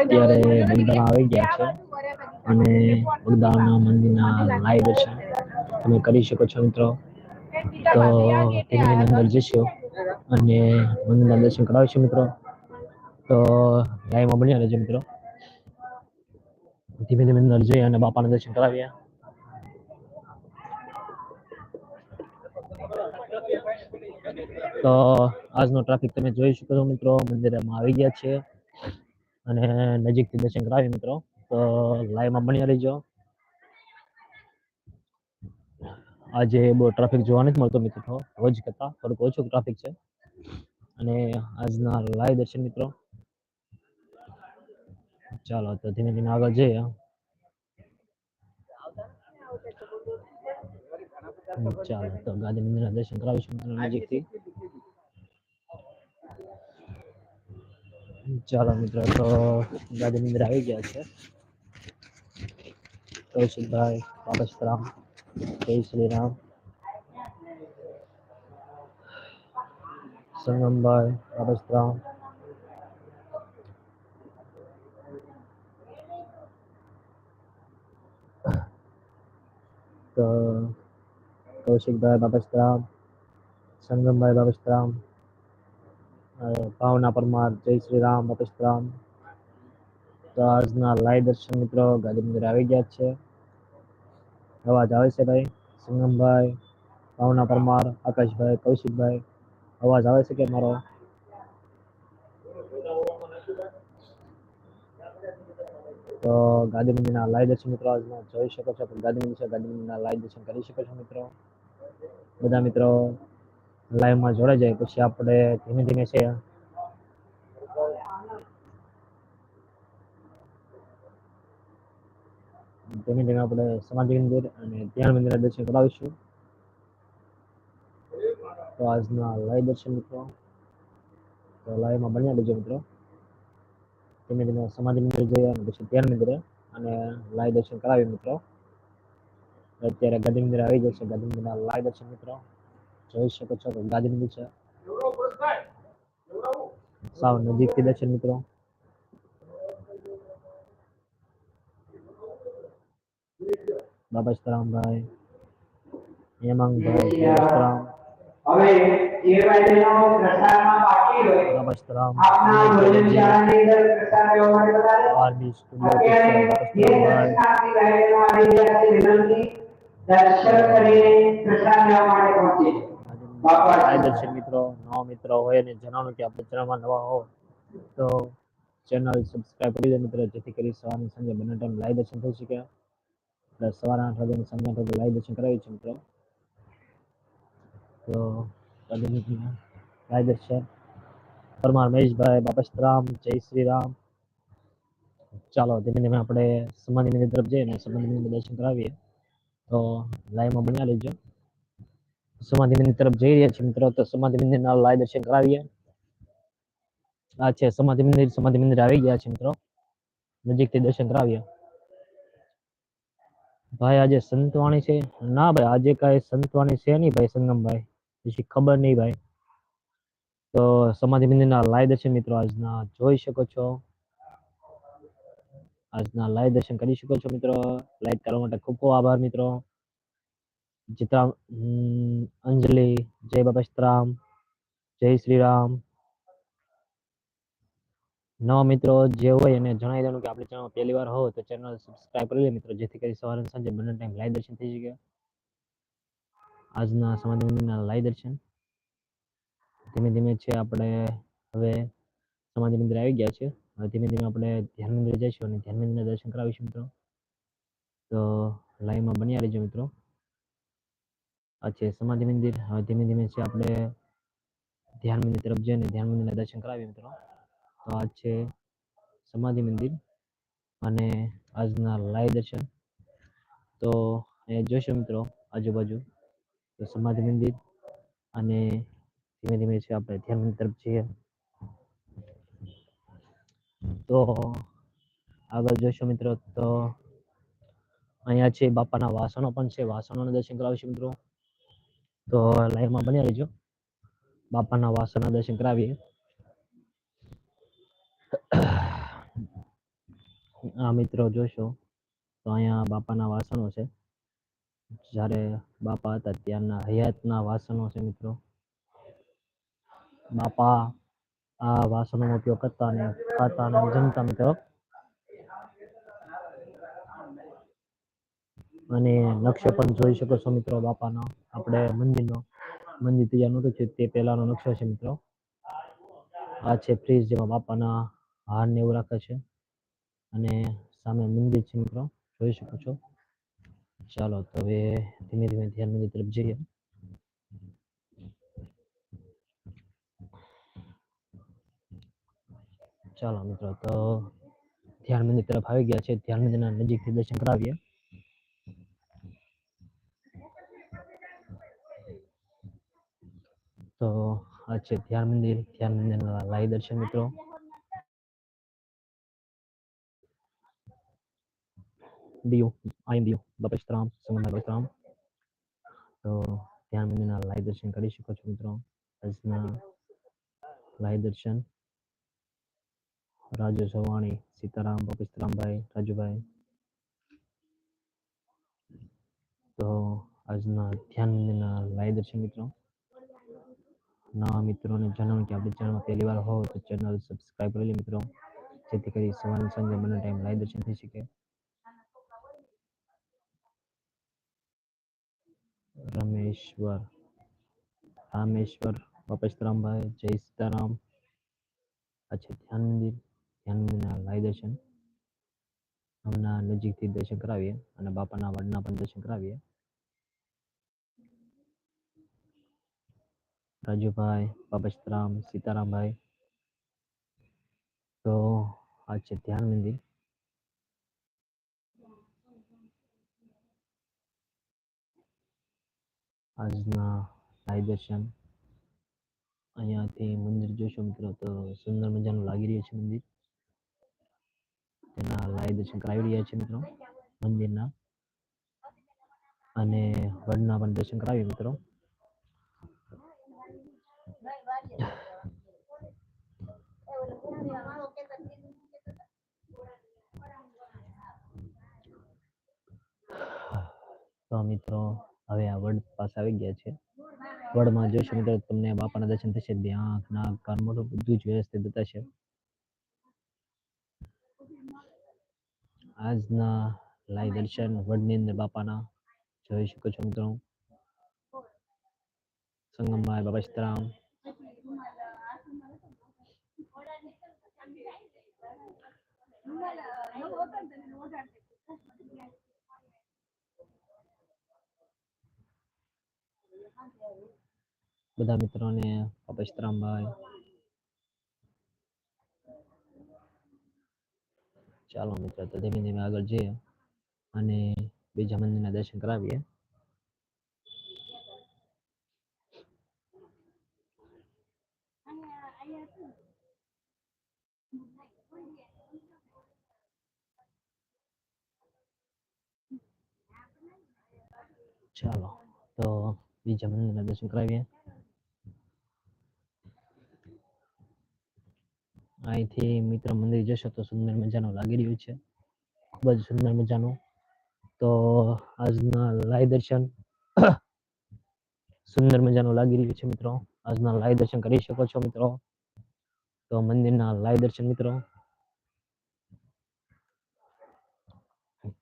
અત્યારે બગદાણા આવી ગયા છે અને બગદાણા મંદિરના લાઈવ છે. તમે કરી શકો છો મિત્રો. તો તેની અંદર જશો અને મંદિરના દર્શન કરાવીશું મિત્રો. તો લાઈવમાં બન્યા રહેજો મિત્રો. ધીમે ધીમે અંદર જઈ અને બાપાના દર્શન કરાવ્યા. તો આજનો ટ્રાફિક તમે જોઈ શકો છો મિત્રો. મંદિરમાં આવી ગયા છે. અને નજીકથી દર્શન કરાવી મિત્રો. તો લાઈવમાં બન્યા રહીજો. આજે બહુ ટ્રાફિક જોવા નથી મળતો મિત્રો. રોજ કરતા થોડુંક ઓછું ટ્રાફિક છે. અને આજના લાઈવ દર્શન મિત્રો. ચાલો, તો ધીમે ધીમે આગળ જઈએ. ચાલો, તો ગાંધી મંદિરના દર્શન કરાવીશું નજીકથી. ચાલો મિત્રો, તો ગાડી મંદિર આવી ગયા છે. કૌશિકભાઈ પારસરામ જય શ્રી રામ. સંગમભાઈ પારસરામ કૌશિકભાઈ બાબસ્તરામ સંગમભાઈ બાબસ્તરામ ભાવના પરમાર, જય શ્રી રામ બાબસ્તરામ તો આજના લાઈવ દર્શન મિત્રો ગાંધી મંદિર આવી ગયા છે. અવાજ આવે છે ભાઈ? સંગમભાઈ, ભાવના પરમાર, આકાશભાઈ, કૌશિકભાઈ, અવાજ આવે છે કે મારો? તો ગાંધી મંદિરના લાઈવ દર્શન મિત્રો આજના જોઈ શકો છો. ગાંધી મંદિર છે, ગાંધી મંદિરના લાઈવ દર્શન કરી શકો છો મિત્રો. બધા મિત્રો લાઈવમાં જોડાઈ જાય, પછી આપણે ધીમે ધીમે છે. ધીમે ધીમે આપણે સમાધિ મંદિર અને ધ્યાન મંદિરના દર્શન કરાવીશું. તો આજના લાઈવ દર્શન મિત્રો. તો લાઈવમાં બન્યા બીજો મિત્રો. ધીમે ધીમે સમાધિ મંદિર જઈએ અને પછી ધ્યાન મંદિરે અને લાઈવ દર્શન કરાવી મિત્રો. અત્યારે ગાંધી મંદિર આવી જશે ગાંધી મંદિરના લાઈવ દર્શન મિત્રો. જોઈ શકો છો કે ગાંધી મંદિર છે સાવ નજીકથી દર્શન મિત્રો. બાબસ્તરામભાઈ હેમાંગભાઈ બાબસ્તરામ હવે જે ભાઈનો પ્રસારમાં બાકી હોય. બાબસ્તરામ આપના ભોજનશાળાની અંદર પ્રસાર લેવા માટે બતાવે. આરબી સ્ટુડિયો અત્યારે જે બાબસ્તરામભાઈ દર્શનાર્થી ભાઈઓ આવી રહ્યા છે વિનંતી. દર્શન કરીને પ્રસાદ લેવા માટે પહોંચે બાપા દર્શન મિત્રો, નવા મિત્રો હોય અને જણાવો કે આપણે ચેનલમાં નવા હો, તો ચેનલ સબસ્ક્રાઇબ કરી દે મિત્રો, જેથી કરી સવારની સાંજે બંને ટાઈમ લાઈવ દર્શન થઈ શકે. પ્લસ સવારે આઠ વાગે સાંજે આઠ વાગે લાઈવ દર્શન કરાવી છે મિત્રો. તો લાઈવ દર્શન. પરમાર મહેશભાઈ બાપસ્તરામ જય શ્રી રામ ચાલો, ધીમે ધીમે આપણે સમાધિ તરફ જઈએ અને સમાધિ દર્શન કરાવીએ. તો લાઈવમાં બન્યા રહેજો. સમાધિ મંદિર તરફ જઈ રહ્યા છીએ મિત્રો, તો સમાધિ મંદિરના લાય દર્શન કરાવીએ. આ છે સમાધિ મંદિર સમાધિ મંદિર આવી ગયા છે મિત્રો. નજીકથી દર્શન કરાવીએ. ભાઈ, આજે સંતવાણી છે? ના ભાઈ, આજે કાંઈ સંતવાણી છે નહીં ભાઈ, સંગમભાઈ. પછી ખબર નહીં ભાઈ. તો સમાધિ મંદિરના લાય દર્શન મિત્રો, આજના જોઈ શકો છો. આજના લાય દર્શન કરી શકો છો મિત્રો. લાઈક કરવા માટે ખૂબ ખૂબ આભાર મિત્રો. ચિત્રા હમ, અંજલિ જય બાબસ્તરામ જય શ્રી રામ નવા મિત્રો જે હોય એને જણાવી દેવાનું કે આપણી ચેનલ પહેલી વાર હો તો ચેનલ સબસ્ક્રાઇબ કરી લે મિત્રો જેથી કરી સવારે સાંજે બંને ટાઈમ લાઈવ દર્શન થઈ શકે. આજના સમાધિ મંદિરના લાઈવ દર્શન. ધીમે ધીમે છે આપણે હવે સમાધિ મંદિર આવી ગયા છે. હવે ધીમે ધીમે આપણે ધ્યાન મંદિર જઈશું અને ધ્યાન મંદિરના દર્શન કરાવીશું મિત્રો. તો લાઈવમાં બન્યા રહેજો મિત્રો. છે સમાધિ મંદિર ધીમે ધીમે છે આપણે ધ્યાન મંદિર તરફ જઈને ધ્યાન મંદિરના દર્શન કરાવીએ મિત્રો. તો આ છે સમાધિ મંદિર અને આજના લાઈવ દર્શન. તો એ જોઈશું મિત્રો આજુબાજુ. તો સમાધિ મંદિર અને ધીમે ધીમે છે આપણે ધ્યાન મંદિર તરફ જઈએ. તો આગળ જોઈશું મિત્રો, તો અહીંયા છે બાપાના વાસણો પણ છે. વાસણોના દર્શન કરાવીશું મિત્રો. તો લાઈવમાં બની રહેજો. બાપાના વાસણના દર્શન કરાવીએ. આ મિત્રો જોશો તો અહીંયા બાપાના વાસણો છે. જ્યારે બાપા હતા ત્યારના હયાતના વાસણો છે મિત્રો. બાપા આ વાસણોનો ઉપયોગ કરતા અને ખાતા અને જમતા મિત્રો. અને નકશો પણ જોઈ શકો છો મિત્રો બાપાનો, આપણે મંદિરનો મંદિર તૈયાર નહોતું છે તે પહેલાનો નકશો છે મિત્રો. આ છે ફ્રીજ જેમાં બાપાના હાર ને એવું રાખે છે. અને સામે મંદિર છે મિત્રો, જોઈ શકો છો. ચાલો તો હવે ધીમે ધીમે ધ્યાન મંદિર તરફ જઈએ. ચાલો મિત્રો, તો ધ્યાન મંદિર તરફ આવી ગયા છે. ધ્યાન મંદિરના નજીકથી દર્શન કરાવીએ. તો આ છે ધ્યાન મંદિર, ધ્યાન મંદિરના લાઈ દર્શન મિત્રો. દિયો આઈ દિયો બપસ્તરામ સંગમ બપસ્તરામ તો ધ્યાન મંદિરના લાઈ દર્શન કરી શકો છો મિત્રો. આજના લાઈ દર્શન. રાજુ સવાણી, સીતારામ બપસ્તરામભાઈ રાજુભાઈ. તો આજના ધ્યાન મંદિરના લાઈ દર્શન મિત્રો. નવા મિત્રોને જણાવું કે આપણી ચેનલમાં પહેલી વાર હો તો ચેનલ સબસ્ક્રાઇબ કરી લે મિત્રો. જેથી કરી સવારે સાંજે બંને ટાઈમ લાઈવ દર્શન થઈ શકે. રમેશ્વર, રામેશ્વર બપસ્તરામભાઈ જય સીતારામ. અચ્છા ધ્યાન મંદિર. ધ્યાન મંદિરના લાઈવ દર્શન. હમણાં નજીકથી દર્શન કરાવીએ અને બાપાના વડના પણ દર્શન કરાવીએ. રાજુભાઈ બાપસ્તરામ સીતારામભાઈ. તો આ છે ધ્યાન મંદિર. આજના લાઈ દર્શન. અહીંયાથી મંદિર જોશો મિત્રો, તો સુંદર મજાનું લાગી રહ્યું છે મંદિર. તેના લાઈ દર્શન કરાવી રહ્યા છે મિત્રો, મંદિરના. અને વડના પણ દર્શન કરાવીએ મિત્રો. તો મિત્રો, હવે આ વડ પાસે આવી ગયા છે. વડમાં જોશો મિત્રો, તમને બાપાના દર્શન થશે આંખ, નાક, કાન બધું જ વ્યવસ્થિત બતાશે. આજના લાઈવ દર્શન વડની અંદર બાપાના, જોઈ શકો છો મિત્રો. સંગમભાઈ બાબા સીતારામ. બધા મિત્રોને બાબા સીતારામભાઈ ચાલો મિત્રો, તો ધીમે ધીમે આગળ જઈએ અને બીજા મંદિરના દર્શન કરાવીએ. ચાલો, તો બીજા મંદિરના દર્શન કરાવીએ. અહીંથી મિત્ર મંદિર જશો તો સુંદર મજાનું લાગી રહ્યું છે. ખૂબ જ સુંદર મજાનું. તો આજના લાઈ દર્શન સુંદર મજાનું લાગી રહ્યું છે મિત્રો. આજના લાઈ દર્શન કરી શકો છો મિત્રો. તો મંદિરના લાઈ દર્શન મિત્રો.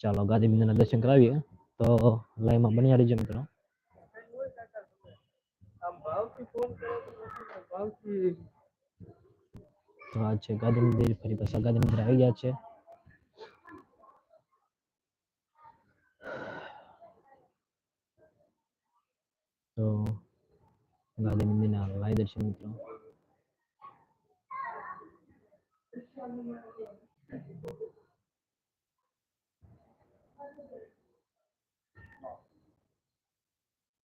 ચાલો ગાદી મંદિરના દર્શન કરાવીએ. તો લાઈમાં બન્યા રહીજો મિત્રો. તો આ છે. ગાંધી મંદિર ફરી પાછા ગાંધી મંદિર આવી ગયા છે. તો ગાંધી મંદિરના લાઈ દર્શન મિત્રો.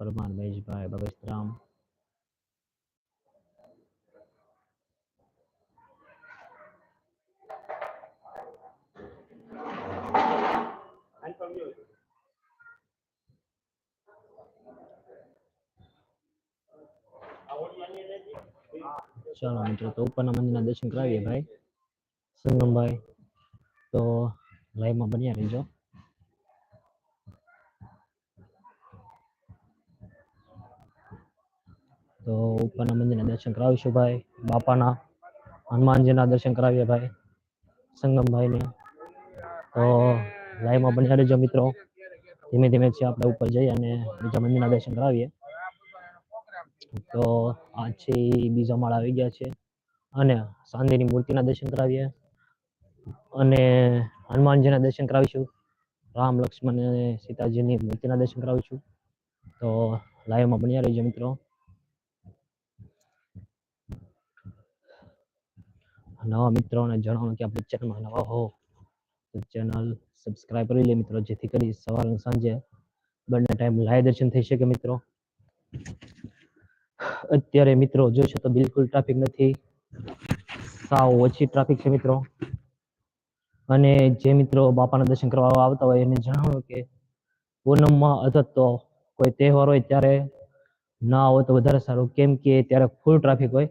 પરમાર મહેશભાઈ બગસરામ ચાલો મિત્રો, તો ઉપરના મંદિરના દર્શન કરાવીએ ભાઈ. સંગમભાઈ, તો લાઈવમાં બન્યા રહેજો. તો ઉપરના મંદિરના દર્શન કરાવીશું ભાઈ. બાપાના, હનુમાનજીના દર્શન કરાવીએ ભાઈ. સંગમભાઈને. તો લાઈવમાં બન્યા રહેજો મિત્રો. ધીમે ધીમે છે આપણે ઉપર જઈએ અને બીજા મંદિરના દર્શન કરાવીએ. તો આ બીજા માળ આવી ગયા છે. અને સાંદીની મૂર્તિના દર્શન કરાવીએ. અને હનુમાનજીના દર્શન કરાવીશું. રામ, લક્ષ્મણ અને સીતાજીની મૂર્તિના દર્શન કરાવીશું. તો લાઈવમાં બન્યા રહીજો મિત્રો. નવા મિત્રોને જણાવો કે આપણી ચેનલમાં નવા હો, તો ચેનલ સબસ્ક્રાઇબ કરી લે મિત્રો, જેથી કરી સવાર અને સાંજે બંને ટાઈમ લાઈવ દર્શન થઈ શકે મિત્રો. અત્યારે મિત્રો જોશો તો બિલકુલ ટ્રાફિક નથી. સાવ ઓછી ટ્રાફિક છે મિત્રો. અને જે મિત્રો બાપાના દર્શન કરવા આવતા હોય એને જણાવો કે પૂનમમાં અથવા તો કોઈ તહેવાર હોય ત્યારે ના હોય તો વધારે સારું. કેમ કે ત્યારે ફૂલ ટ્રાફિક હોય.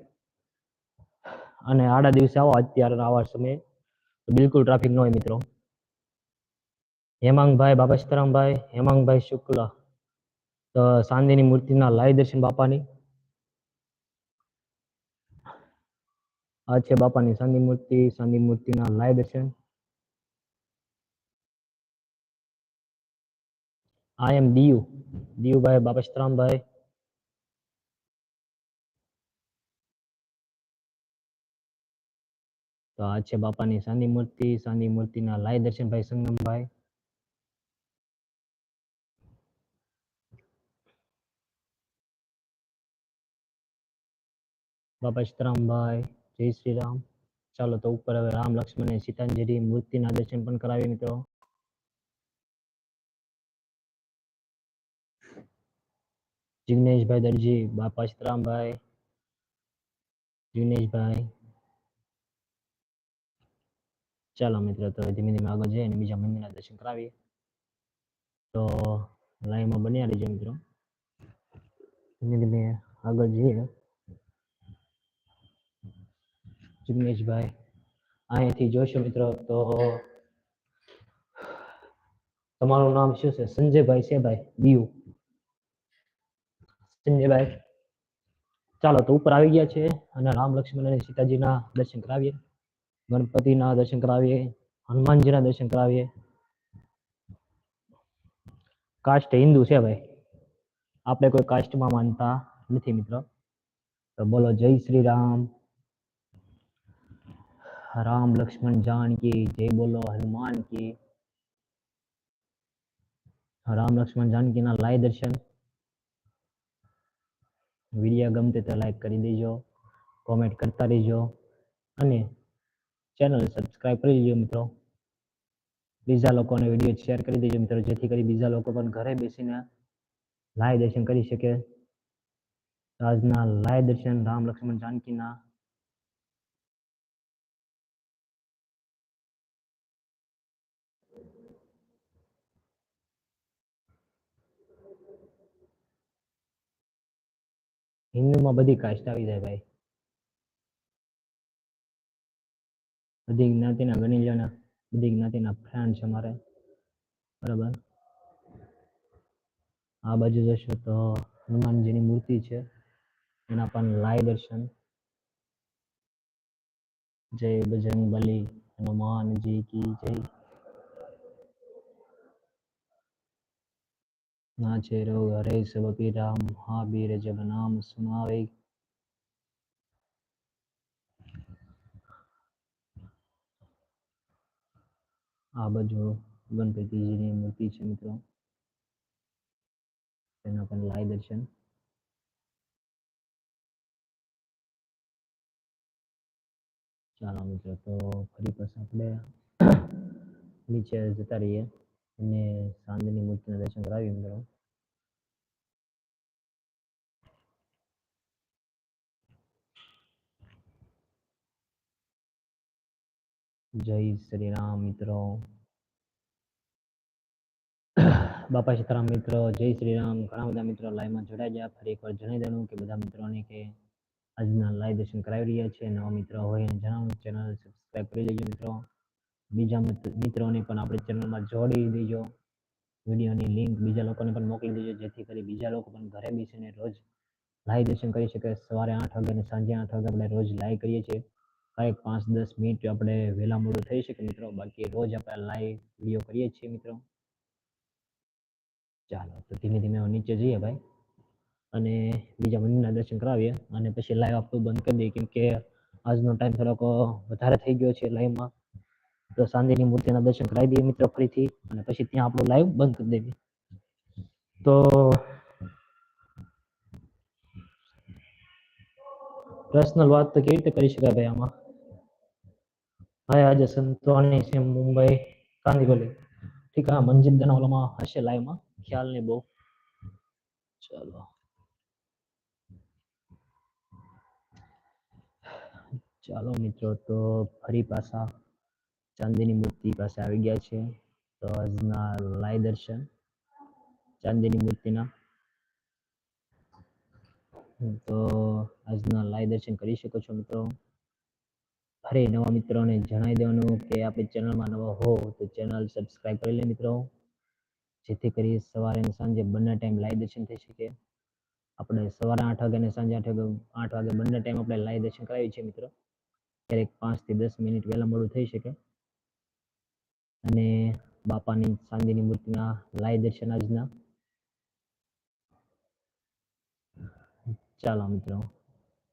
અને આડા દિવસે આવો અત્યારે આવા સમયે. બિલકુલ ટ્રાફિક ન હોય મિત્રો. હેમાંગભાઈ, બાબા સીતારામભાઈ, હેમાંગભાઈ શુક્લ, તો સાંજની મૂર્તિના લાઈ દર્શન બાપાની. આ છે બાપાની સાંદી મૂર્તિ, સાંદી મૂર્તિના લાઈ દર્શન. આઈ એમ દીયુ દીયુભાઈ બાબા સીતારામભાઈ તો આ છે બાપાની સાંદી મૂર્તિ સાંદી મૂર્તિના લાઈ દર્શન ભાઈ સંગમભાઈ. બાપા સીતારામભાઈ, જય શ્રી રામ ચાલો તો ઉપર હવે રામ, લક્ષ્મણ અને સીતાજીની મૂર્તિના દર્શન પણ કરાવીએ મિત્રો. જિગ્નેશભાઈ દરજી, બાપા સીતારામભાઈ. જિગ્નેશભાઈ. ચાલો મિત્રો, તો ધીમે ધીમે આગળ જઈએ અને બીજા મંદિરના દર્શન કરાવીએ. તો લાઈનમાં બન્યા રહીજો મિત્રો. ધીમે ધીમે આગળ જઈએ. જિગ્નેશભાઈ અહીંયાથી જોશો મિત્રો, તો તમારું નામ શું છે? સંજયભાઈ છે ભાઈ દીવ સંજયભાઈ, ચાલો તો ઉપર આવી ગયા છે અને રામ લક્ષ્મણ અને સીતાજીના દર્શન કરાવીએ. ગણપતિના દર્શન કરાવીએ હનુમાનજીના દર્શન કરાવીએ કાસ્ટ હિન્દુ છે ભાઈ આપણે કોઈ કાસ્ટમાં માનતા નથી મિત્રો તો બોલો જય શ્રી રામ રામ લક્ષ્મણ જાનકી જય બોલો હનુમાન કી રામ લક્ષ્મણ જાનકીના લાય દર્શન વીડિયો ગમતે તો લાઈક કરી દેજો કોમેન્ટ કરતા રહેજો અને ચેનલ સબસ્ક્રાઇબ કરી લેજો મિત્રો. બીજા લોકોને વીડિયો શેર કરી દેજો મિત્રો, જેથી કરી બીજા લોકો પણ ઘરે બેસીને લાય દર્શન કરી શકે. આજના લાય દર્શન રામ લક્ષ્મણ જાનકીના હિન્દુમાં બધી કાસ્ટ આવી જાય ભાઈ. બધી જ્ઞાતિના ગણી લો ને બધી જ્ઞાતિના ફ્રેન્ડ છે મારે. બરાબર? આ બાજુ જશો તો હનુમાનજીની મૂર્તિ છે. એના પણ લાય દર્શન. જય બજરંગ બલી હનુમાનજી કી જય. ના છે રોગ, હરે સબ પીરા મહાવીર જબ નામ સુનાવે. આ બાજુ ગણપતિજીની મૂર્તિ છે મિત્રો. તેના પણ લાય દર્શન. ચાલો મિત્રો, તો ફરી પાછા આપણે નીચે જતા રહીએ અને સાંજની મૂર્તિના દર્શન કરાવીએ મિત્રો. જય શ્રી રામ મિત્રો. બાપા સીતારામ મિત્રો, જય શ્રી રામ. ઘણા બધા મિત્રો લાઈવમાં જોડાઈ ગયા. ફરી એકવાર જણાવી દઉં કે બધા મિત્રોને કે આજના લાઈવ દર્શન કરાવી રહ્યા છે. નવા મિત્રો હોય એને જણાવું. ચેનલ સબસ્ક્રાઈબ કરી લેજો મિત્રો. બીજા મિત- મિત્રોને પણ આપણે ચેનલમાં જોડી દેજો. વિડીયોની લિંક બીજા લોકોને પણ મોકલી દેજો. જેથી કરી બીજા લોકો પણ ઘરે બેસીને રોજ લાઈવ દર્શન કરી શકે. સવારે આઠ વાગે અને સાંજે આઠ વાગે આપણે રોજ લાઈવ કરીએ છીએ. કાંઈક પાંચ દસ મિનિટ આપણે વહેલા મોડું થઈ શકે મિત્રો. બાકી રોજ આપણે લાઈવ વીડિયો કરીએ છીએ મિત્રો. ચાલો, તો ધીમે ધીમે નીચે જઈએ ભાઈ. અને બીજા મંદિરના દર્શન કરાવીએ. અને પછી લાઈવ આપણું બંધ કરી દઈએ. કેમ કે આજનો ટાઈમ થોડોક વધારે થઈ ગયો છે લાઈવમાં તો સાંજની મૂર્તિના દર્શન કરાવી દઈએ મિત્રો ફરીથી. અને પછી ત્યાં આપણું લાઈવ બંધ કરી દઈએ. તો પર્સનલ વાત તો કેવી રીતે કરી શકાય ભાઈ આમાં? ભાઈ આજે સંતવાણી છે મુંબઈ કાંદીવલી. ઠીક હા મંજિદ દના ઓલામાં હશે લાઈવમાં ખ્યાલ નહીં બહુ. ચાલો. ચાલો મિત્રો, તો ફરી પાછા ચાંદીની મૂર્તિ પાસે આવી ગયા છે તો આજના લાઈ દર્શન ચાંદીની મૂર્તિના. તો આજના લાઈ દર્શન કરી શકો છો મિત્રો. ફરી નવા મિત્રોને જણાવી દેવાનું કે આપણી ચેનલમાં નવા હો તો ચેનલ સબસ્ક્રાઈબ કરી લે મિત્રો. જેથી કરી સવારે અને સાંજે બંને ટાઈમ લાઈવ દર્શન થઈ શકે. આપણે સવારે આઠ વાગે અને સાંજે આઠ વાગે આઠ વાગે બંને ટાઈમ આપણે લાઈવ દર્શન કરાવીએ છીએ મિત્રો. ક્યારેક પાંચથી દસ મિનિટ વહેલા મોડું થઈ શકે. અને બાપાની ચાંદીની મૂર્તિના લાઈવ દર્શન આજના. ચાલો મિત્રો.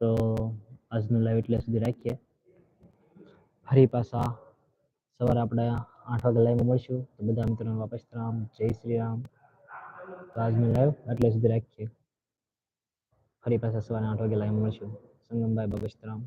તો આજનું લાઈવ એટલે સુધી રાખીએ. ફરી પાછા સવારે આપણે આઠ વાગે લાઈવમાં મળશું. તો બધા મિત્રોને વાપસ રામ, જય શ્રી રામ. તો લાઈવ એટલે સુધી રાખીએ. ફરી પાછા સવારે આઠ વાગે લાઈવમાં મળશું. સંગમભાઈ બગસ્તરામ